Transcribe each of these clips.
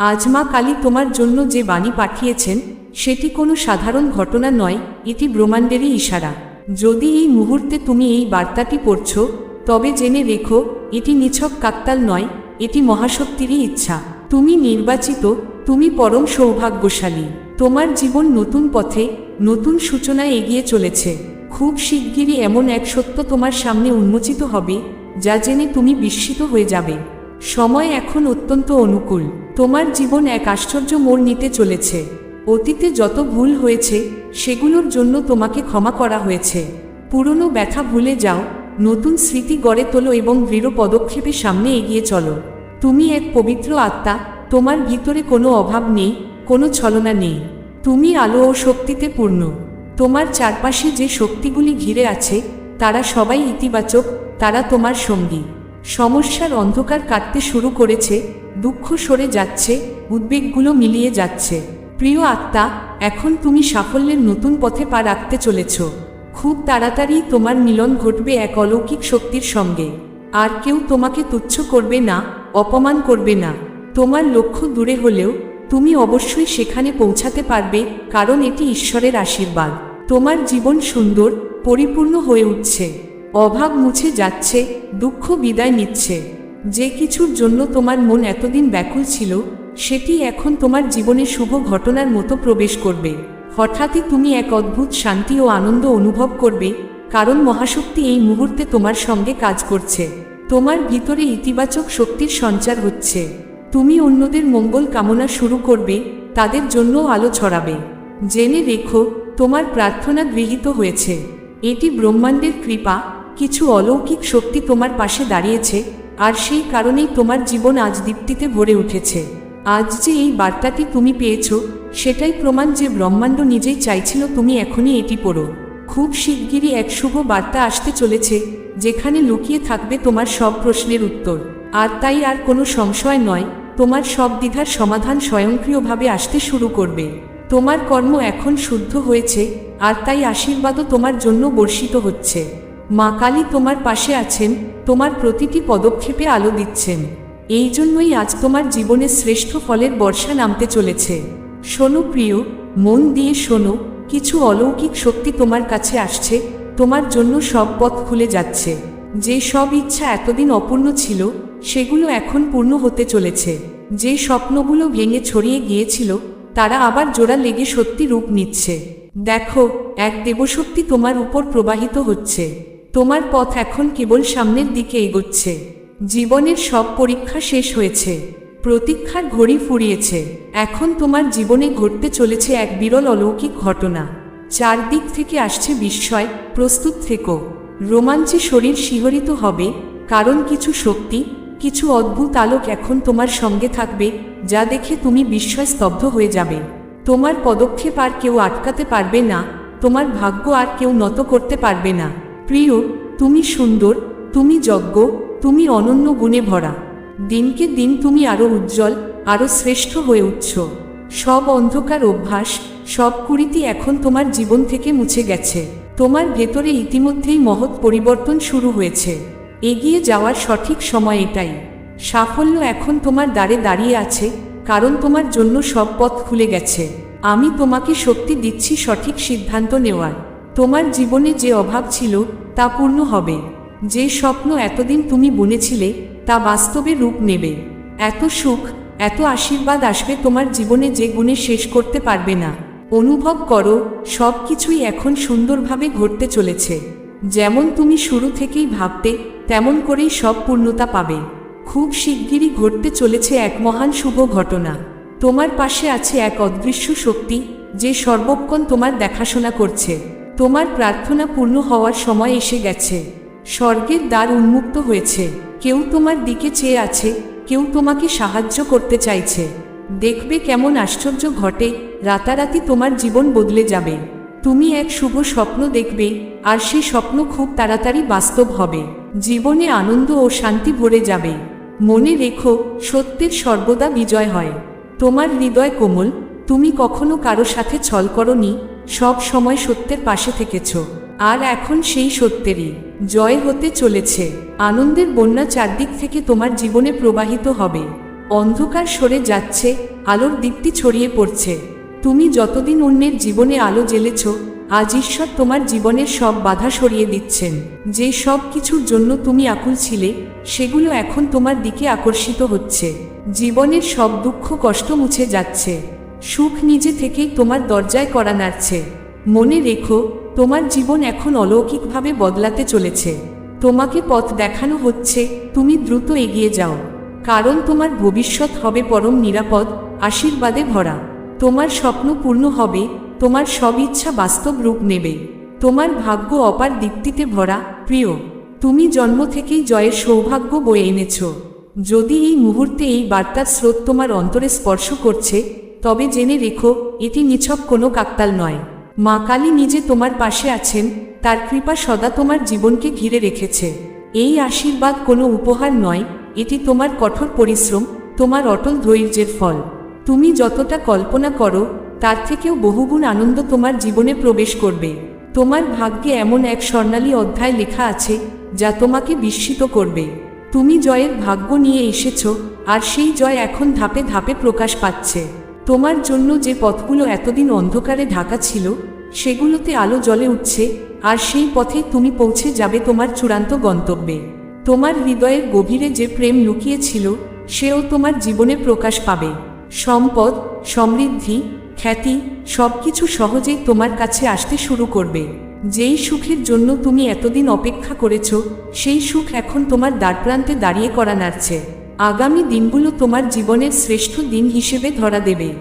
আজ মা কালী তোমার জন্য যে বাণী পাঠিয়েছেন, সেটি কোনো সাধারণ ঘটনা নয়, এটি ব্রহ্মাণ্ডেরই ইশারা। যদি এই মুহূর্তে তুমি এই বার্তাটি পড়ছ, তবে জেনে রেখো, এটি নিছক কাকতাল নয়, এটি মহাশক্তিরই ইচ্ছা। তুমি নির্বাচিত, তুমি পরম সৌভাগ্যশালী। তোমার জীবন নতুন পথে, নতুন সূচনায় এগিয়ে চলেছে। খুব শিগগিরই এমন এক সত্য তোমার সামনে উন্মোচিত হবে, যা জেনে তুমি বিস্মিত হয়ে যাবে। সময় এখন অত্যন্ত অনুকূল। তোমার জীবন এক আশ্চর্য মোড় নিতে চলেছে। অতীতে যত ভুল হয়েছে, সেগুলোর জন্য তোমাকে ক্ষমা করা হয়েছে। পুরনো ব্যথা ভুলে যাও, নতুন স্মৃতি গড়ে তোলো এবং দৃঢ় পদক্ষেপে সামনে এগিয়ে চলো। তুমি এক পবিত্র আত্মা, তোমার ভিতরে কোনো অভাব নেই, কোনো ছলনা নেই। তুমি আলো ও শক্তিতে পূর্ণ। তোমার চারপাশে যে শক্তিগুলি ঘিরে আছে, তারা সবাই ইতিবাচক, তারা তোমার সঙ্গী। সমস্যার অন্ধকার কাটতে শুরু করেছে, দুঃখ সরে যাচ্ছে, উদ্বেগগুলো মিলিয়ে যাচ্ছে। প্রিয় আত্মা, এখন তুমি সাফল্যের নতুন পথে পা রাখতে চলেছ। খুব তাড়াতাড়ি তোমার মিলন ঘটবে এক অলৌকিক শক্তির সঙ্গে। আর কেউ তোমাকে তুচ্ছ করবে না, অপমান করবে না। তোমার লক্ষ্য দূরে হলেও, তুমি অবশ্যই সেখানে পৌঁছাতে পারবে, কারণ এটি ঈশ্বরের আশীর্বাদ। তোমার জীবন সুন্দর, পরিপূর্ণ হয়ে উঠছে। অভাব মুছে যাচ্ছে, দুঃখ বিদায় নিচ্ছে। যে কিছুর জন্য তোমার মন এতদিন ব্যাকুল ছিল, সেটি এখন তোমার জীবনে শুভ ঘটনার মতো প্রবেশ করবে। হঠাৎই তুমি এক অদ্ভুত শান্তি ও আনন্দ অনুভব করবে, কারণ মহাশক্তি এই মুহূর্তে তোমার সঙ্গে কাজ করছে। তোমার ভিতরে ইতিবাচক শক্তির সঞ্চার হচ্ছে। তুমি অন্যদের মঙ্গল কামনা শুরু করবে, তাদের জন্য আলো ছড়াবে। জেনে রেখো, তোমার প্রার্থনা গৃহীত হয়েছে। এটি ব্রহ্মাণ্ডের কৃপা কিছু অলৌকিক শক্তি তোমার পাশে দাঁড়িয়েছে, আর সেই কারণেই তোমার জীবন আজ দীপ্তিতে ভরে উঠেছে। আজ যে এই বার্তাটি তুমি পেয়েছ, সেটাই প্রমাণ যে ব্রহ্মাণ্ড নিজেই চাইছিল তুমি এখনই এটি পড়ো। খুব শিগগিরই এক শুভ বার্তা আসতে চলেছে, যেখানে লুকিয়ে থাকবে তোমার সব প্রশ্নের উত্তর। আর তাই আর কোনো সংশয় নয়, তোমার সব দ্বিধার সমাধান স্বয়ংক্রিয়ভাবে আসতে শুরু করবে। তোমার কর্ম এখন শুদ্ধ হয়েছে, আর তাই আশীর্বাদও তোমার জন্য বর্ষিত হচ্ছে। মা কালী তোমার পাশে আছেন, তোমার প্রতিটি পদক্ষেপে আলো দিচ্ছেন। এই জন্যই আজ তোমার জীবনে শ্রেষ্ঠ ফলের বর্ষা নামতে চলেছে। শোনো প্রিয়, মন দিয়ে শোনো, কিছু অলৌকিক শক্তি তোমার কাছে আসছে, তোমার জন্য সব পথ খুলে যাচ্ছে। যে সব ইচ্ছা এতদিন অপূর্ণ ছিল, সেগুলো এখন পূর্ণ হতে চলেছে। যে স্বপ্নগুলো ভেঙে ছড়িয়ে গিয়েছিল, তারা আবার জোড়া লেগে সত্যি রূপ নিচ্ছে। দেখো, এক দেবশক্তি তোমার উপর প্রবাহিত হচ্ছে। তোমার পথ এখন কেবল সামনের দিকে এগোচ্ছে। জীবনের সব পরীক্ষা শেষ হয়েছে। প্রতীক্ষার ঘড়ি ফুরিয়েছে। এখন তোমার জীবনে ঘটতে চলেছে এক বিরল অলৌকিক ঘটনা। চারদিক থেকে আসছে বিস্ময়। প্রস্তুত থেকো। রোমাঞ্চে শরীর শিহরিত হবে। কারণ কিছু শক্তি, কিছু অদ্ভুত আলোক এখন তোমার সঙ্গে থাকবে, যা দেখে তুমি বিস্ময় স্তব্ধ হয়ে যাবে। তোমার পদক্ষেপ আর কেউ আটকাতে পারবে না। তোমার ভাগ্য আর কেউ নত করতে পারবে না। প্রিয়, তুমি সুন্দর, তুমি যজ্ঞ, তুমি অনন্য গুণে ভরা। দিনকে দিন তুমি আরও উজ্জ্বল আরও শ্রেষ্ঠ হয়ে উঠছ। সব অন্ধকার অভ্যাস, সব কুড়িতি এখন তোমার জীবন থেকে মুছে গেছে। তোমার ভেতরে ইতিমধ্যেই মহৎ পরিবর্তন শুরু হয়েছে। এগিয়ে যাওয়ার সঠিক সময় এটাই। সাফল্য এখন তোমার দ্বারে দাঁড়িয়ে আছে, কারণ তোমার জন্য সব পথ খুলে গেছে। আমি তোমাকে শক্তি দিচ্ছি সঠিক সিদ্ধান্ত নেওয়ার। তোমার জীবনে যে অভাব ছিল, তা পূর্ণ হবে। যে স্বপ্ন এতদিন তুমি বুনেছিলে, তা বাস্তবে রূপ নেবে। এত সুখ, এত আশীর্বাদ আসবে তোমার জীবনে যে গুণে শেষ করতে পারবে না। অনুভব করো সব কিছুই এখন সুন্দরভাবে ঘটতে চলেছে। যেমন তুমি শুরু থেকেই ভাবতে, তেমন করেই সব পূর্ণতা পাবে। খুব শিগগিরই ঘটতে চলেছে এক মহান শুভ ঘটনা। তোমার পাশে আছে এক অদৃশ্য শক্তি, যে সর্বক্ষণ তোমার দেখাশোনা করছে। তোমার প্রার্থনা পূর্ণ হওয়ার সময় এসে গেছে। স্বর্গের দ্বার উন্মুক্ত হয়েছে। কেউ তোমার দিকে চেয়ে আছে, কেউ তোমাকে সাহায্য করতে চাইছে। দেখবে কেমন আশ্চর্য ঘটে, রাতারাতি তোমার জীবন বদলে যাবে। তুমি এক শুভ স্বপ্ন দেখবে, আর সেই স্বপ্ন খুব তাড়াতাড়ি বাস্তব হবে। জীবনে আনন্দ ও শান্তি ভরে যাবে। মনে রেখো, সত্যের সর্বদা বিজয় হয়। তোমার হৃদয় কোমল, তুমি কখনো কারও সাথে ছল করনি সব সময় সত্যের পাশে থেকেছ। আর এখন সেই সত্যেরই জয় হতে চলেছে। আনন্দের বন্যা চারদিক থেকে তোমার জীবনে প্রবাহিত হবে। অন্ধকার সরে যাচ্ছে, আলোর দীপ্তি ছড়িয়ে পড়ছে। তুমি যতদিন অন্যের জীবনে আলো জ্বেলেছ, আজ ঈশ্বর তোমার জীবনের সব বাধা সরিয়ে দিচ্ছেন। যে সব কিছুর জন্য তুমি আকুল ছিলে, সেগুলো এখন তোমার দিকে আকর্ষিত হচ্ছে। জীবনের সব দুঃখ কষ্ট মুছে যাচ্ছে। সুখ নিজে থেকেই তোমার দরজায় করা নাড়ছে। মনে রেখো, তোমার জীবন এখন অলৌকিকভাবে বদলাতে চলেছে। তোমাকে পথ দেখানো হচ্ছে, তুমি দ্রুত এগিয়ে যাও। কারণ তোমার ভবিষ্যৎ হবে পরম নিরাপদ, আশীর্বাদে ভরা। তোমার স্বপ্ন পূর্ণ হবে, তোমার সব ইচ্ছা বাস্তব রূপ নেবে। তোমার ভাগ্য অপার দীপ্তিতে ভরা, প্রিয়। তুমি জন্ম থেকেই জয়ের সৌভাগ্য বয়ে এনেছ। যদি এই মুহূর্তে এই বার্তার স্রোত তোমার অন্তরে স্পর্শ করছে তবে জেনে রেখো, এটি নিছক কোনো কাকতাল নয়। মা কালী নিজে তোমার পাশে আছেন, তার কৃপা সদা তোমার জীবনকে ঘিরে রেখেছে। এই আশীর্বাদ কোনো উপহার নয়, এটি তোমার কঠোর পরিশ্রম, তোমার অটল ধৈর্যের ফল। তুমি যতটা কল্পনা করো, তার থেকেও বহুগুণ আনন্দ তোমার জীবনে প্রবেশ করবে। তোমার ভাগ্যে এমন এক স্বর্ণালী অধ্যায় লেখা আছে, যা তোমাকে বিস্মিত করবে। তুমি জয়ের ভাগ্য নিয়ে এসেছ, আর সেই জয় এখন ধাপে ধাপে প্রকাশ পাচ্ছে। তোমার জন্য যে পথগুলো এতদিন অন্ধকারে ঢাকা ছিল, সেগুলোতে আলো জ্বলে উঠছে, আর সেই পথে তুমি পৌঁছে যাবে তোমার চূড়ান্ত গন্তব্যে। তোমার হৃদয়ের গভীরে যে প্রেম লুকিয়েছিল, সেও তোমার জীবনে প্রকাশ পাবে। সম্পদ, সমৃদ্ধি, খ্যাতি, সবকিছু সহজেই তোমার কাছে আসতে শুরু করবে। যেই সুখের জন্য তুমি এতদিন অপেক্ষা করেছ, সেই সুখ এখন তোমার দ্বারপ্রান্তে দাঁড়িয়ে করা নাড়ছে। আগামী দিনগুলো তোমার জীবনের শ্রেষ্ঠ দিন হিসেবে ধরা দেবে।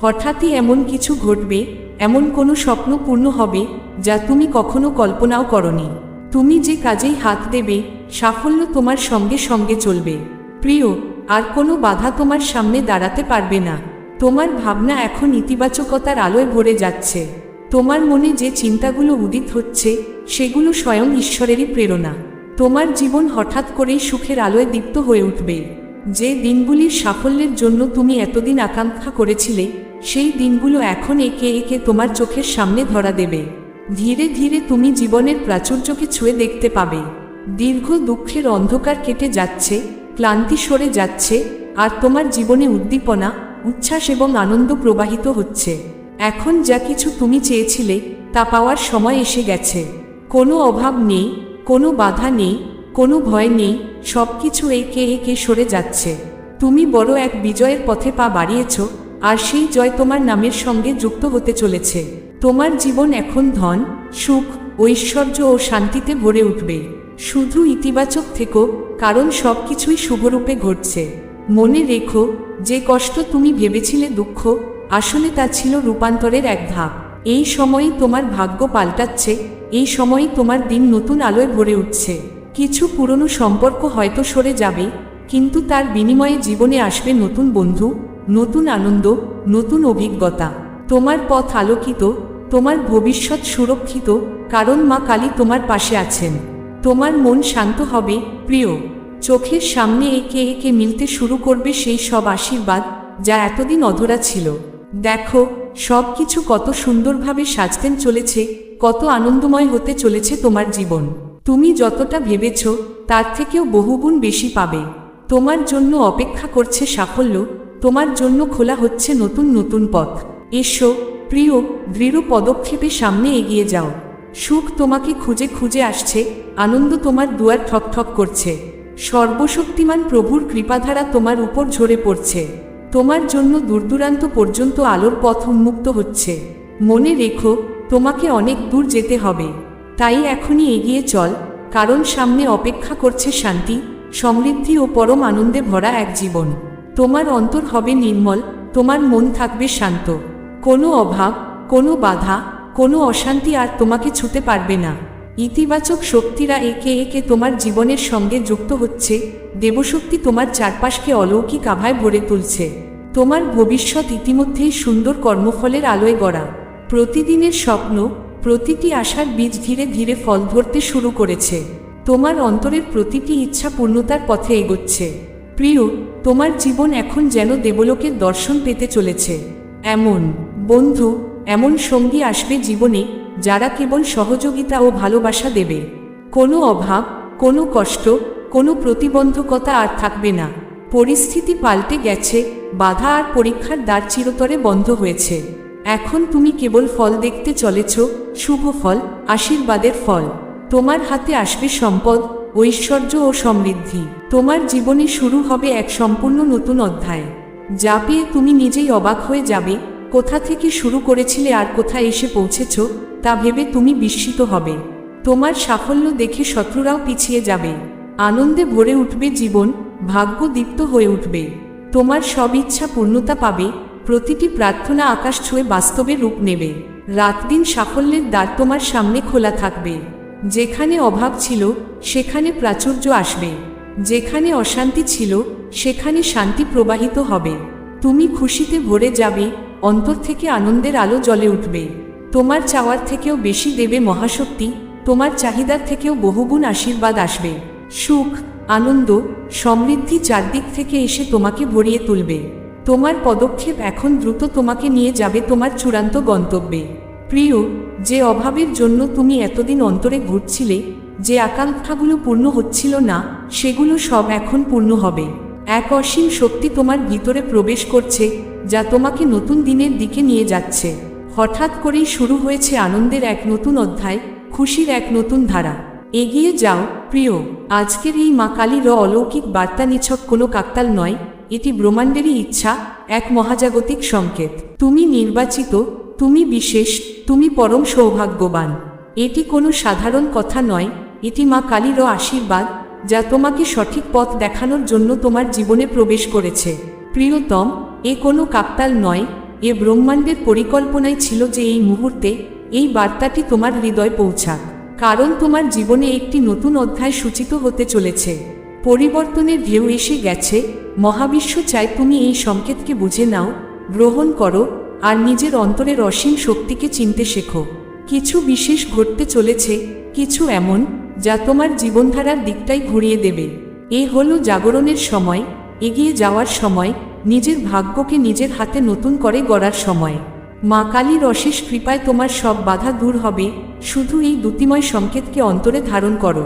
হঠাৎই এমন কিছু ঘটবে, এমন কোনো স্বপ্ন পূর্ণ হবে, যা তুমি কখনো কল্পনাও করনি। তুমি যে কাজেই হাত দেবে, সাফল্য তোমার সঙ্গে সঙ্গে চলবে। প্রিয়, আর কোনো বাধা তোমার সামনে দাঁড়াতে পারবে না। তোমার ভাবনা এখন ইতিবাচকতার আলোয় ভরে যাচ্ছে। তোমার মনে যে চিন্তাগুলো উদিত হচ্ছে, সেগুলো স্বয়ং ঈশ্বরেরই প্রেরণা। তোমার জীবন হঠাৎ করেই সুখের আলোয় দীপ্ত হয়ে উঠবে। যে দিনগুলির সাফল্যের জন্য তুমি এতদিন আকাঙ্ক্ষা করেছিলে, সেই দিনগুলো এখন একে একে তোমার চোখের সামনে ধরা দেবে। ধীরে ধীরে তুমি জীবনের প্রাচুর্যকে ছুঁয়ে দেখতে পাবে। দীর্ঘ দুঃখের অন্ধকার কেটে যাচ্ছে, ক্লান্তি সরে যাচ্ছে, আর তোমার জীবনে উদ্দীপনা, উচ্ছ্বাস এবং আনন্দ প্রবাহিত হচ্ছে। এখন যা কিছু তুমি চেয়েছিলে, তা পাওয়ার সময় এসে গেছে। কোনো অভাব নেই, কোনো বাধা নেই কোনো ভয় নেই সব কিছু একে একে সরে যাচ্ছে। তুমি বড় এক বিজয়ের পথে পা বাড়িয়েছ, আর সেই জয় তোমার নামের সঙ্গে যুক্ত হতে চলেছে। তোমার জীবন এখন ধন, সুখ, ঐশ্বর্য ও শান্তিতে ভরে উঠবে। শুধু ইতিবাচক থেকো, কারণ সব কিছুই শুভরূপে ঘটছে। মনে রেখো, যে কষ্ট তুমি ভেবেছিলে দুঃখ, আসলে তা ছিল রূপান্তরের এক ধাপ। এই সময়ই তোমার ভাগ্য পাল্টাচ্ছে, এই সময়ই তোমার দিন নতুন আলোয় ভরে উঠছে। কিছু পুরনো সম্পর্ক হয়তো সরে যাবে, কিন্তু তার বিনিময়ে জীবনে আসবে নতুন বন্ধু, নতুন আনন্দ, নতুন অভিজ্ঞতা। তোমার পথ আলোকিত, তোমার ভবিষ্যৎ সুরক্ষিত, কারণ মা কালী তোমার পাশে আছেন। তোমার মন শান্ত হবে, প্রিয়। চোখের সামনে একে একে মিলতে শুরু করবে সেই সব আশীর্বাদ যা এতদিন অধরা ছিল। দেখো, সব কিছু কত সুন্দরভাবে সাজতেন চলেছে, কত আনন্দময় হতে চলেছে তোমার জীবন। তুমি যতটা ভেবেছ, তার থেকেও বহুগুণ বেশি পাবে। তোমার জন্য অপেক্ষা করছে সাফল্য, তোমার জন্য খোলা হচ্ছে নতুন নতুন পথ। এসো, প্রিয়, দৃঢ় পদক্ষেপে সামনে এগিয়ে যাও। সুখ তোমাকে খুঁজে খুঁজে আসছে, আনন্দ তোমার দুয়ার ঠক ঠক করছে। সর্বশক্তিমান প্রভুর কৃপাধারা তোমার উপর ঝরে পড়ছে। তোমার জন্য দূরদূরান্ত পর্যন্ত আলোর পথ উন্মুক্ত হচ্ছে। মনে রেখো, তোমাকে অনেক দূর যেতে হবে। তাই এখনই এগিয়ে চল, কারণ সামনে অপেক্ষা করছে শান্তি, সমৃদ্ধি ও পরম আনন্দে ভরা এক জীবন। তোমার অন্তর হবে নির্মল, তোমার মন থাকবে শান্ত। কোনো অভাব, কোনো বাধা, কোনো অশান্তি আর তোমাকে ছুতে পারবে না। ইতিবাচক শক্তিরা একে একে তোমার জীবনের সঙ্গে যুক্ত হচ্ছে, দেবশক্তি তোমার চারপাশকে অলৌকিক আভায় ভরে তুলছে। তোমার ভবিষ্যৎ ইতিমধ্যেই সুন্দর কর্মফলের আলোয় গড়া। প্রতিদিনের স্বপ্ন প্রতিটি আশার বীজ ধীরে ধীরে ফল ধরতে শুরু করেছে। তোমার অন্তরের প্রতিটি ইচ্ছা পূর্ণতার পথে এগোচ্ছে। প্রিয়, তোমার জীবন এখন যেন দেবলোকের দর্শন পেতে চলেছে। এমন, বন্ধু, এমন সঙ্গী আসবে জীবনে যারা কেবল সহযোগিতা ও ভালোবাসা দেবে। কোনো অভাব, কোনো কষ্ট, কোনো প্রতিবন্ধকতা আর থাকবে না। পরিস্থিতি পাল্টে গেছে, বাধা আর পরীক্ষার দ্বার চিরতরে বন্ধ হয়েছে। এখন তুমি কেবল ফল দেখতে চলেছ, শুভ ফল, আশীর্বাদের ফল। তোমার হাতে আসবে সম্পদ, ঐশ্বর্য ও সমৃদ্ধি। তোমার জীবনে শুরু হবে এক সম্পূর্ণ নতুন অধ্যায়। যা পেয়ে তুমি নিজেই অবাক হয়ে যাবে, কোথা থেকে শুরু করেছিলে আর কোথায় এসে পৌঁছেছ, তা ভেবে তুমি বিস্মিত হবে। তোমার সাফল্য দেখে শত্রুরাও পিছিয়ে যাবে। আনন্দে ভরে উঠবে জীবন, ভাগ্য দীপ্ত হয়ে উঠবে। তোমার সব ইচ্ছা পূর্ণতা পাবে প্রতিটি প্রার্থনা আকাশ ছুঁয়ে বাস্তবে রূপ নেবে। রাত দিন সাফল্যের দ্বার তোমার সামনে খোলা থাকবে। যেখানে অভাব ছিল, সেখানে প্রাচুর্য আসবে। যেখানে অশান্তি ছিল, সেখানে শান্তি প্রবাহিত হবে। তুমি খুশিতে ভরে যাবে, অন্তর থেকে আনন্দের আলো জ্বলে উঠবে। তোমার চাওয়ার থেকেও বেশি দেবে মহাশক্তি, তোমার চাহিদার থেকেও বহুগুণ আশীর্বাদ আসবে। সুখ, আনন্দ, সমৃদ্ধি চারদিক থেকে এসে তোমাকে ভরিয়ে তুলবে। তোমার পদক্ষেপ এখন দ্রুত তোমাকে নিয়ে যাবে তোমার চূড়ান্ত গন্তব্যে। প্রিয়, যে অভাবের জন্য তুমি এতদিন অন্তরে ঘুরছিলে, যে আকাঙ্ক্ষাগুলো পূর্ণ হচ্ছিল না, সেগুলো সব এখন পূর্ণ হবে। এক অসীম শক্তি তোমার ভিতরে প্রবেশ করছে, যা তোমাকে নতুন দিনের দিকে নিয়ে যাচ্ছে। হঠাৎ করেই শুরু হয়েছে আনন্দের এক নতুন অধ্যায়, খুশির এক নতুন ধারা। এগিয়ে যাও, প্রিয়, আজকের এই মা কালীর অলৌকিক বার্তা নিছক কোনো কাকতাল নয় এটি ব্রহ্মাণ্ডেরই ইচ্ছা, এক মহাজাগতিক সংকেত। তুমি নির্বাচিত, তুমি বিশেষ, তুমি পরম সৌভাগ্যবান। এটি কোনো সাধারণ কথা নয়, এটি মা কালীর আশীর্বাদ, যা তোমাকে সঠিক পথ দেখানোর জন্য তোমার জীবনে প্রবেশ করেছে। প্রিয়তম, এ কোনো কাকতাল নয়, এ ব্রহ্মাণ্ডের পরিকল্পনাই ছিল যে এই মুহূর্তে এই বার্তাটি তোমার হৃদয় পৌঁছাক। কারণ তোমার জীবনে একটি নতুন অধ্যায় সূচিত হতে চলেছে। পরিবর্তনের ঢেউ এসে গেছে, মহাবিশ্ব চায় তুমি এই সংকেতকে বুঝে নাও, গ্রহণ করো, আর নিজের অন্তরের অসীম শক্তিকে চিনতে শেখো। কিছু বিশেষ ঘটতে চলেছে, কিছু এমন, যা তোমার জীবনধারার দিকটাই ঘুরিয়ে দেবে। এ হলো জাগরণের সময়, এগিয়ে যাওয়ার সময়, নিজের ভাগ্যকে নিজের হাতে নতুন করে গড়ার সময়। মা কালীর অশেষ কৃপায় তোমার সব বাধা দূর হবে, শুধু এই দ্যুতিময় সংকেতকে অন্তরে ধারণ করো।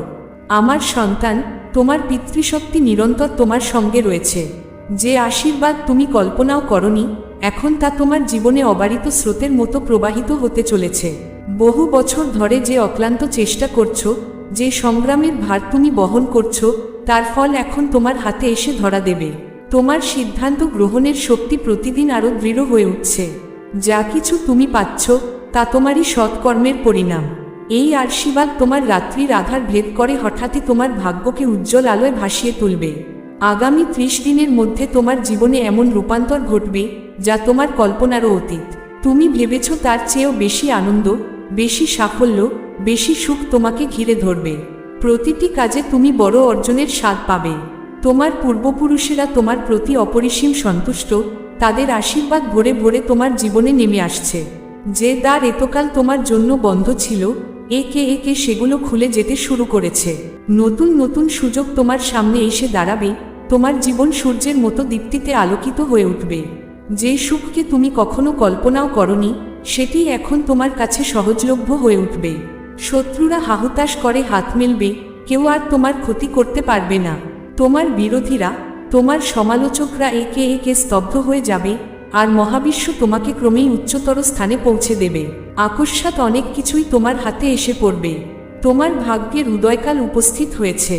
আমার সন্তান তোমার পিতৃশক্তি নিরন্তর তোমার সঙ্গে রয়েছে। যে আশীর্বাদ তুমি কল্পনাও করনি, এখন তা তোমার জীবনে অবারিত স্রোতের মতো প্রবাহিত হতে চলেছে। বহু বছর ধরে যে অক্লান্ত চেষ্টা করছ, যে সংগ্রামের ভার তুমি বহন করছ, তার ফল এখন তোমার হাতে এসে ধরা দেবে। তোমার সিদ্ধান্ত গ্রহণের শক্তি প্রতিদিন আরও দৃঢ় হয়ে উঠছে। যা কিছু তুমি পাচ্ছ, তা তোমারই সৎকর্মের পরিণাম। এই আশীর্বাদ তোমার রাত্রির আধার ভেদ করে হঠাৎই তোমার ভাগ্যকে উজ্জ্বল আলোয় ভাসিয়ে তুলবে। আগামী ত্রিশ দিনের মধ্যে তোমার জীবনে এমন রূপান্তর ঘটবে যা তোমার কল্পনারও অতীত। তুমি ভেবেছ তার চেয়েও বেশি আনন্দ, বেশি সাফল্য, বেশি সুখ তোমাকে ঘিরে ধরবে। প্রতিটি কাজে তুমি বড় অর্জনের স্বাদ পাবে। তোমার পূর্বপুরুষেরা তোমার প্রতি অপরিসীম সন্তুষ্ট, তাদের আশীর্বাদ ভরে ভরে তোমার জীবনে নেমে আসছে। যে দ্বার এতকাল তোমার জন্য বন্ধ ছিল একে একে সেগুলো খুলে যেতে শুরু করেছে। নতুন নতুন সুযোগ তোমার সামনে এসে দাঁড়াবে, তোমার জীবন সূর্যের মতো দীপ্তিতে আলোকিত হয়ে উঠবে। যে সুখকে তুমি কখনো কল্পনাও করনি, সেটি এখন তোমার কাছে সহজলভ্য হয়ে উঠবে। শত্রুরা হাহুতাশ করে হাত মেলবে, কেউ আর তোমার ক্ষতি করতে পারবে না। তোমার বিরোধীরা, তোমার সমালোচকরা একে একে স্তব্ধ হয়ে যাবে, আর মহাবিশ্ব তোমাকে ক্রমেই উচ্চতর স্থানে পৌঁছে দেবে। আকস্মাত অনেক কিছুই তোমার হাতে এসে পড়বে। তোমার ভাগ্যের উদয়কাল উপস্থিত হয়েছে।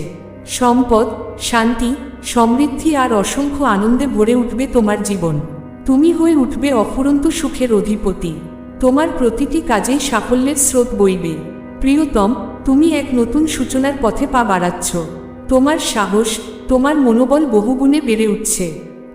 সম্পদ, শান্তি, সমৃদ্ধি আর অসংখ্য আনন্দে ভরে উঠবে তোমার জীবন। তুমি হয়ে উঠবে অফুরন্ত সুখের অধিপতি। তোমার প্রতিটি কাজেই সাফল্যের স্রোত বইবে। প্রিয়তম, তুমি এক নতুন সূচনার পথে পা বাড়াচ্ছ। তোমার সাহস, তোমার মনোবল বহুগুণে বেড়ে উঠছে।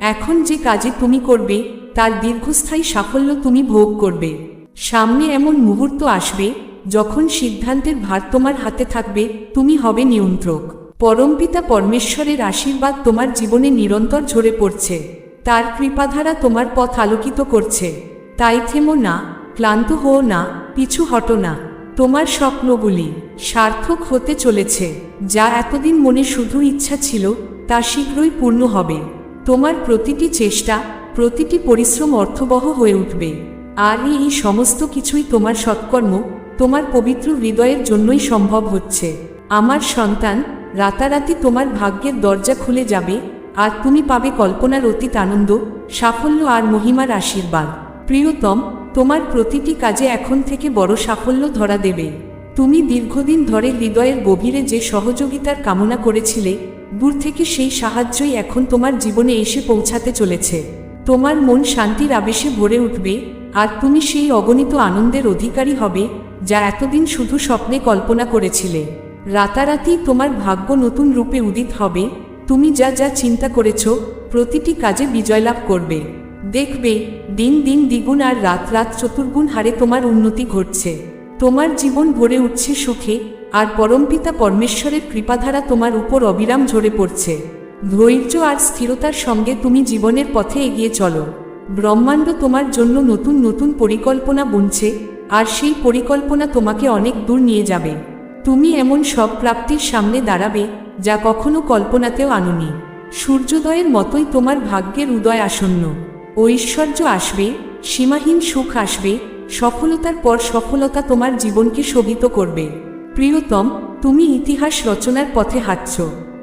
এখন যে কাজে তুমি করবে, তার দীর্ঘস্থায়ী সাফল্য তুমি ভোগ করবে। সামনে এমন মুহূর্ত আসবে যখন সিদ্ধান্তের ভার তোমার হাতে থাকবে, তুমি হবে নিয়ন্ত্রক। পরমপিতা পরমেশ্বরের আশীর্বাদ তোমার জীবনে নিরন্তর ঝরে পড়ছে। তার কৃপাধারা তোমার পথ আলোকিত করছে। তাই থেমো না, ক্লান্ত হও না, পিছু হটো না। তোমার স্বপ্নগুলি সার্থক হতে চলেছে। যা এতদিন মনে শুধু ইচ্ছা ছিল, তা শীঘ্রই পূর্ণ হবে। তোমার প্রতিটি চেষ্টা, প্রতিটি পরিশ্রম অর্থবহ হয়ে উঠবে। আর এই সমস্ত কিছুই তোমার সৎকর্ম, তোমার পবিত্র হৃদয়ের জন্যই সম্ভব হচ্ছে। আমার সন্তান, রাতারাতি তোমার ভাগ্যের দরজা খুলে যাবে, আর তুমি পাবে কল্পনার অতীত আনন্দ, সাফল্য আর মহিমার আশীর্বাদ। প্রিয়তম, তোমার প্রতিটি কাজে এখন থেকে বড় সাফল্য ধরা দেবে। তুমি দীর্ঘদিন ধরে হৃদয়ের গভীরে যে সহযোগিতার কামনা করেছিলে, দূর থেকে সেই সাহায্যই এখন তোমার জীবনে এসে পৌঁছাতে চলেছে। তোমার মন শান্তির আবেশে ভরে উঠবে আর তুমি সেই অগণিত আনন্দের অধিকারী হবে, যা এতদিন শুধু স্বপ্নে কল্পনা করেছিলে। রাতারাতি তোমার ভাগ্য নতুন রূপে উদিত হবে। তুমি যা যা চিন্তা করেছ, প্রতিটি কাজে বিজয় লাভ করবে। দেখবে, দিন দিন দ্বিগুণ আর রাত রাত চতুর্গুণ হারে তোমার উন্নতি ঘটছে। তোমার জীবন ভরে উঠছে সুখে, আর পরমপিতা পরমেশ্বরের কৃপাধারা তোমার উপর অবিরাম ঝরে পড়ছে। ধৈর্য আর স্থিরতার সঙ্গে তুমি জীবনের পথে এগিয়ে চলো। ব্রহ্মাণ্ড তোমার জন্য নতুন নতুন পরিকল্পনা বুনছে, আর সেই পরিকল্পনা তোমাকে অনেক দূর নিয়ে যাবে। তুমি এমন সব প্রাপ্তির সামনে দাঁড়াবে, যা কখনো কল্পনাতেও আনুনি। সূর্যোদয়ের মতোই তোমার ভাগ্যের উদয় আসন্ন। ঐশ্বর্য আসবে, সীমাহীন সুখ আসবে, সফলতার পর সফলতা তোমার জীবনকে শোভিত করবে। প্রিয়তম, তুমি ইতিহাস রচনার পথে হাঁটছ।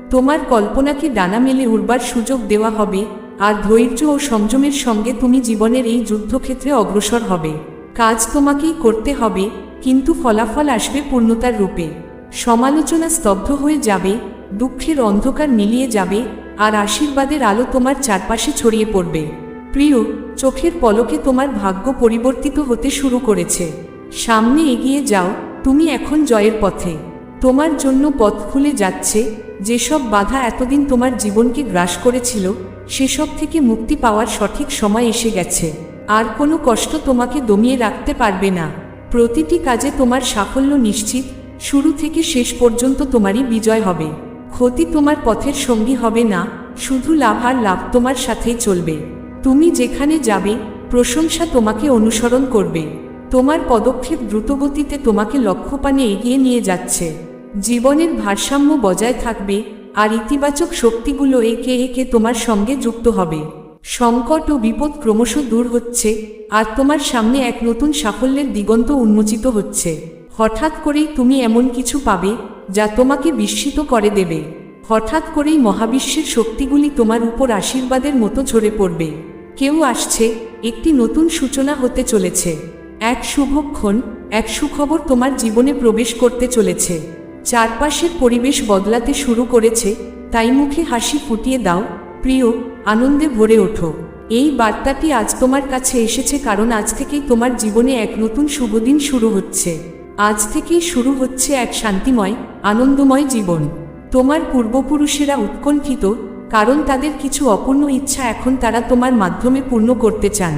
তোমার কল্পনাকে ডানা মেলে উড়বার সুযোগ দেওয়া হবে আর ধৈর্য ও সংযমের সঙ্গে তুমি জীবনের এই যুদ্ধক্ষেত্রে অগ্রসর হবে। কাজ তোমাকেই করতে হবে, কিন্তু ফলাফল আসবে পূর্ণতার রূপে। সমালোচনা স্তব্ধ হয়ে যাবে, দুঃখের অন্ধকার মিলিয়ে যাবে, আর আশীর্বাদের আলো তোমার চারপাশে ছড়িয়ে পড়বে। প্রিয়, চোখের পলকে তোমার ভাগ্য পরিবর্তিত হতে শুরু করেছে। সামনে এগিয়ে যাও, তুমি এখন জয়ের পথে। তোমার জন্য পথ খুলে যাচ্ছে, যেসব বাধা এতদিন তোমার জীবনকে গ্রাস করেছিল সেসব থেকে মুক্তি পাওয়ার সঠিক সময় এসে গেছে। আর কোনো কষ্ট তোমাকে দমিয়ে রাখতে পারবে না। প্রতিটি কাজে তোমার সাফল্য নিশ্চিত, শুরু থেকে শেষ পর্যন্ত তোমারই বিজয় হবে। ক্ষতি তোমার পথের সঙ্গী হবে না, শুধু লাভ আর লাভ তোমার সাথেই চলবে। তুমি যেখানে যাবে, প্রশংসা তোমাকে অনুসরণ করবে। তোমার পদক্ষেপ দ্রুতগতিতে তোমাকে লক্ষ্যপানে এগিয়ে নিয়ে যাচ্ছে। জীবনের ভারসাম্য বজায় থাকবে আর ইতিবাচক শক্তিগুলো একে একে তোমার সঙ্গে যুক্ত হবে। সংকট ও বিপদ ক্রমশ দূর হচ্ছে, আর তোমার সামনে এক নতুন সাফল্যের দিগন্ত উন্মোচিত হচ্ছে। হঠাৎ করেই তুমি এমন কিছু পাবে, যা তোমাকে বিস্মিত করে দেবে। হঠাৎ করেই মহাবিশ্বের শক্তিগুলি তোমার উপর আশীর্বাদের মতো ঝরে পড়বে। কেউ আসছে, একটি নতুন সূচনা হতে চলেছে। এক শুভক্ষণ এক সুখবর তোমার জীবনে প্রবেশ করতে চলেছে। চারপাশের পরিবেশ বদলাতে শুরু করেছে, তাই মুখে হাসি ফুটিয়ে দাও। প্রিয়, আনন্দে ভরে ওঠো। এই বার্তাটি আজ তোমার কাছে এসেছে কারণ আজ থেকেই তোমার জীবনে এক নতুন শুভদিন শুরু হচ্ছে। আজ থেকেই শুরু হচ্ছে এক শান্তিময়, আনন্দময় জীবন। তোমার পূর্বপুরুষেরা উৎকণ্ঠিত, কারণ তাদের কিছু অপূর্ণ ইচ্ছা এখন তারা তোমার মাধ্যমে পূর্ণ করতে চান।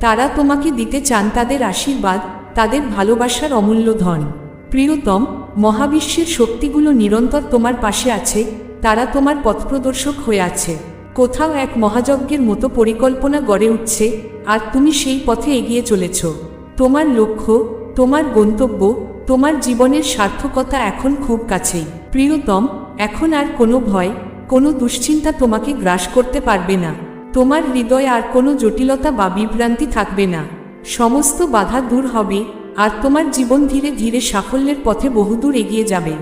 তারা তোমাকে দিতে চান তাদের আশীর্বাদ, তাদের ভালোবাসার অমূল্য ধন। প্রিয়তম মহাবিশ্বের শক্তিগুলো নিরন্তর তোমার পাশে আছে, তারা তোমার পথপ্রদর্শক হয়ে আছে। কোথাও এক মহাযজ্ঞের মতো পরিকল্পনা গড়ে উঠছে, আর তুমি সেই পথে এগিয়ে চলেছ। তোমার লক্ষ্য, তোমার গন্তব্য, তোমার জীবনের সার্থকতা এখন খুব কাছেই। প্রিয়তম, এখন আর কোনো ভয়, কোনো দুশ্চিন্তা তোমাকে গ্রাস করতে পারবে না। তোমার হৃদয়ে আর কোনো জটিলতা বা বিভ্রান্তি থাকবে না। সমস্ত বাধা দূর হবে আর তোমার জীবন ধীরে ধীরে সাফল্যের পথে বহুদূর এগিয়ে যাবে।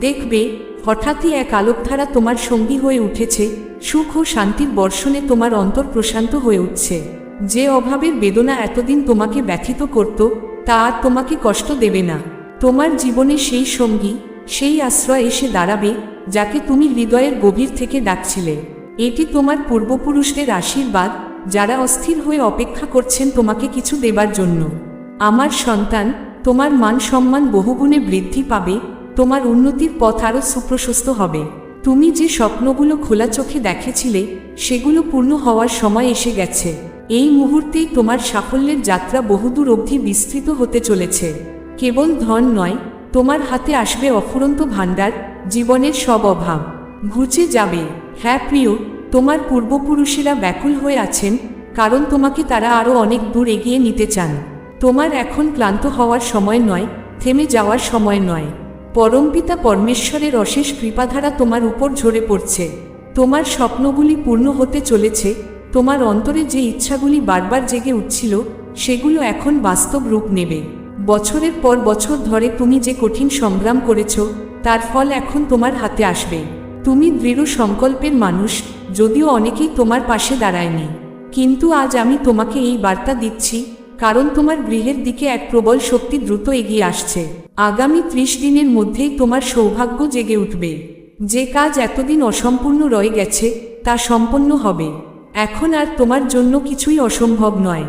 দেখবে, হঠাৎই এক আলোকধারা তোমার সঙ্গী হয়ে উঠেছে, সুখ ও শান্তির বর্ষণে তোমার অন্তর প্রশান্ত হয়ে উঠছে। যে অভাবের বেদনা এতদিন তোমাকে ব্যথিত করত, তা আর তোমাকে কষ্ট দেবে না। তোমার জীবনে সেই সঙ্গী, সেই আশ্রয় এসে দাঁড়াবে, যাকে তুমি হৃদয়ের গভীর থেকে ডাকছিলে। এটি তোমার পূর্বপুরুষদের আশীর্বাদ, যারা অস্থির হয়ে অপেক্ষা করছেন তোমাকে কিছু দেবার জন্য। আমার সন্তান, তোমার মান সম্মান বহুগুণে বৃদ্ধি পাবে, তোমার উন্নতির পথ আরও সুপ্রশস্ত হবে। তুমি যে স্বপ্নগুলো খোলা চোখে দেখেছিলে, সেগুলো পূর্ণ হওয়ার সময় এসে গেছে। এই মুহূর্তেই তোমার সাফল্যের যাত্রা বহুদূর অবধি বিস্তৃত হতে চলেছে। কেবল ধন নয়, তোমার হাতে আসবে অফুরন্ত ভাণ্ডার, জীবনের সব অভাব। ঘুচে যাবে। হ্যাঁ প্রিয়, তোমার পূর্বপুরুষেরা ব্যাকুল হয়ে আছেন, কারণ তোমাকে তারা আরও অনেক দূর এগিয়ে নিতে চান। তোমার এখন ক্লান্ত হওয়ার সময় নয়, থেমে যাওয়ার সময় নয়। পরমপিতা পরমেশ্বরের অশেষ কৃপাধারা তোমার উপর ঝরে পড়ছে। তোমার স্বপ্নগুলি পূর্ণ হতে চলেছে, তোমার অন্তরে যে ইচ্ছাগুলি বারবার জেগে উঠছিল, সেগুলো এখন বাস্তব রূপ নেবে। বছরের পর বছর ধরে তুমি যে কঠিন সংগ্রাম করেছ, তার ফল এখন তোমার হাতে আসবে। তুমি দৃঢ় সংকল্পের মানুষ, যদিও অনেকেই তোমার পাশে দাঁড়ায়নি। কিন্তু আজ আমি তোমাকে এই বার্তা দিচ্ছি কারণ তোমার গৃহের দিকে এক প্রবল শক্তি দ্রুত এগিয়ে আসছে। আগামী ত্রিশ দিনের মধ্যেই তোমার সৌভাগ্য জেগে উঠবে। যে কাজ এতদিন অসম্পূর্ণ রয়ে গেছে, তা সম্পন্ন হবে। এখন আর তোমার জন্য কিছুই অসম্ভব নয়।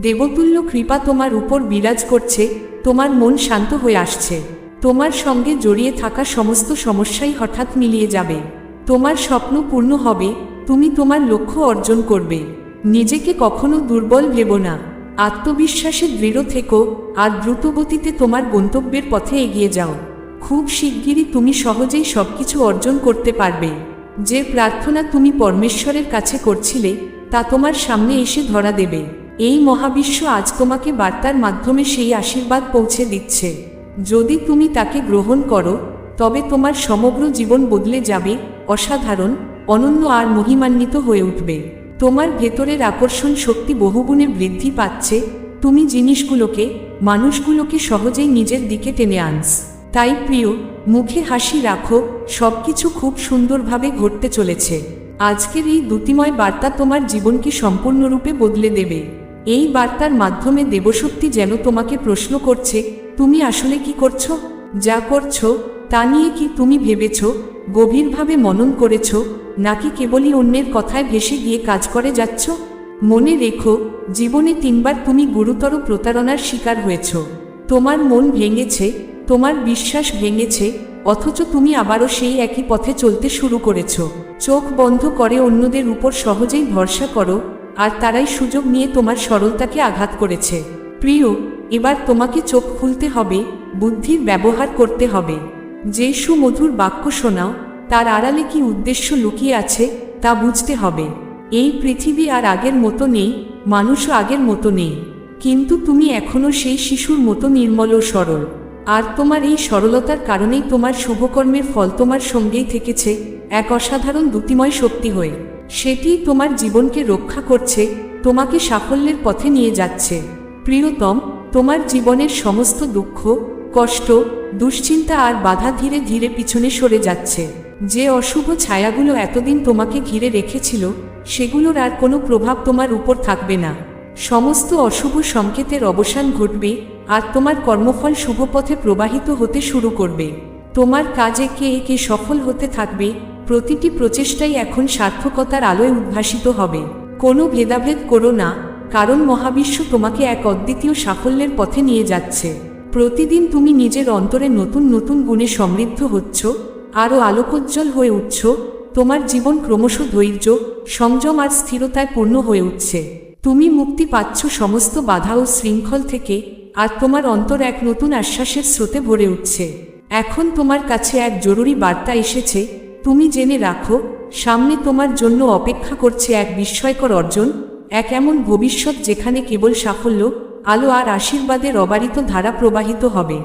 দেবতুল্য কৃপা তোমার উপর বিরাজ করছে, তোমার মন শান্ত হয়ে আসছে। তোমার সঙ্গে জড়িয়ে থাকা সমস্ত সমস্যাই হঠাৎ মিলিয়ে যাবে। তোমার স্বপ্ন পূর্ণ হবে, তুমি তোমার লক্ষ্য অর্জন করবে। নিজেকে কখনো দুর্বল ভেবো না। আত্মবিশ্বাসে দৃঢ় থেকো আর দ্রুতগতিতে তোমার গন্তব্যের পথে এগিয়ে যাও। খুব শিগগিরই তুমি সহজেই সবকিছু অর্জন করতে পারবে। যে প্রার্থনা তুমি পরমেশ্বরের কাছে করছিলে, তা তোমার সামনে এসে ধরা দেবে। এই মহাবিশ্ব আজ তোমাকে বার্তার মাধ্যমে সেই আশীর্বাদ পৌঁছে দিচ্ছে। যদি তুমি তাকে গ্রহণ করো, তবে তোমার সমগ্র জীবন বদলে যাবে, অসাধারণ, অনন্য আর মহিমান্বিত হয়ে উঠবে। তোমার ভেতরের আকর্ষণ শক্তি বহুগুণে বৃদ্ধি পাচ্ছে, তুমি জিনিসগুলোকে, মানুষগুলোকে সহজেই নিজের দিকে টেনে আনস তাই প্রিয়, মুখে হাসি রাখো, সবকিছু খুব সুন্দরভাবে ঘটতে চলেছে। আজকের এই দ্যুতিময় বার্তা তোমার জীবনকে সম্পূর্ণরূপে বদলে দেবে। এই বার্তার মাধ্যমে দেবশক্তি যেন তোমাকে প্রশ্ন করছে, তুমি আসলে কি করছ? যা করছ তা নিয়ে কি তুমি ভেবেছ, গভীরভাবে মনন করেছ, নাকি কেবলই অন্যের কথায় ভেসে গিয়ে কাজ করে যাচ্ছ? মনে রেখো, জীবনে তিনবার তুমি গুরুতর প্রতারণার শিকার হয়েছ। তোমার মন ভেঙেছে, তোমার বিশ্বাস ভেঙেছে, অথচ তুমি আবারও সেই একই পথে চলতে শুরু করেছ। চোখ বন্ধ করে অন্যদের উপর সহজেই ভরসা করো, আর তারাই সুযোগ নিয়ে তোমার সরলতাকে আঘাত করেছে। প্রিয়, এবার তোমাকে চোখ খুলতে হবে, বুদ্ধির ব্যবহার করতে হবে। যে সুমধুর বাক্য শোনাও, তার আড়ালে কি উদ্দেশ্য লুকিয়ে আছে, তা বুঝতে হবে। এই পৃথিবী আর আগের মতো নেই, মানুষও আগের মতো নেই। কিন্তু তুমি এখনও সেই শিশুর মতো নির্মল ও সরল। আর তোমার এই সরলতার কারণেই তোমার শুভকর্মের ফল তোমার সঙ্গেই থেকেছে, এক অসাধারণ দ্যুতিময় শক্তি হয়ে। সেটি তোমার জীবনকে রক্ষা করছে, তোমাকে সাফল্যের পথে নিয়ে যাচ্ছে। প্রিয়তম, তোমার জীবনের সমস্ত দুঃখ, কষ্ট দুশ্চিন্তা আর বাধা ধীরে ধীরে পিছনে সরে যাচ্ছে। যে অশুভ ছায়াগুলো এতদিন তোমাকে ঘিরে রেখেছিল, সেগুলোর আর কোনো প্রভাব তোমার উপর থাকবে না। সমস্ত অশুভ সংকেতের অবসান ঘটবে আর তোমার কর্মফল শুভ পথে প্রবাহিত হতে শুরু করবে। তোমার কাজে কে একে সফল হতে থাকবে, প্রতিটি প্রচেষ্টাই এখন সার্থকতার আলোয় উদ্ভাসিত হবে। কোনো ভেদাভেদ করো না, কারণ মহাবিশ্ব তোমাকে এক অদ্বিতীয় সাফল্যের পথে নিয়ে যাচ্ছে। প্রতিদিন তুমি নিজের অন্তরে নতুন নতুন গুণে সমৃদ্ধ হচ্ছ আরও আলোকোজ্জ্বল হয়ে উঠছ, তোমার জীবন ক্রমশ ধৈর্য, সংযম আর স্থিরতায় পূর্ণ হয়ে উঠছে। তুমি মুক্তি পাচ্ছ সমস্ত বাধা ও শৃঙ্খল থেকে, আর তোমার অন্তর এক নতুন আশ্বাসের স্রোতে ভরে উঠছে। এখন তোমার কাছে এক জরুরি বার্তা এসেছে, তুমি জেনে রাখো, সামনে তোমার জন্য অপেক্ষা করছে এক বিস্ময়কর অর্জন, এক এমন ভবিষ্যৎ যেখানে কেবল সাফল্য আলো আর আশীর্বাদের অবারিত ধারা প্রবাহিত হবে।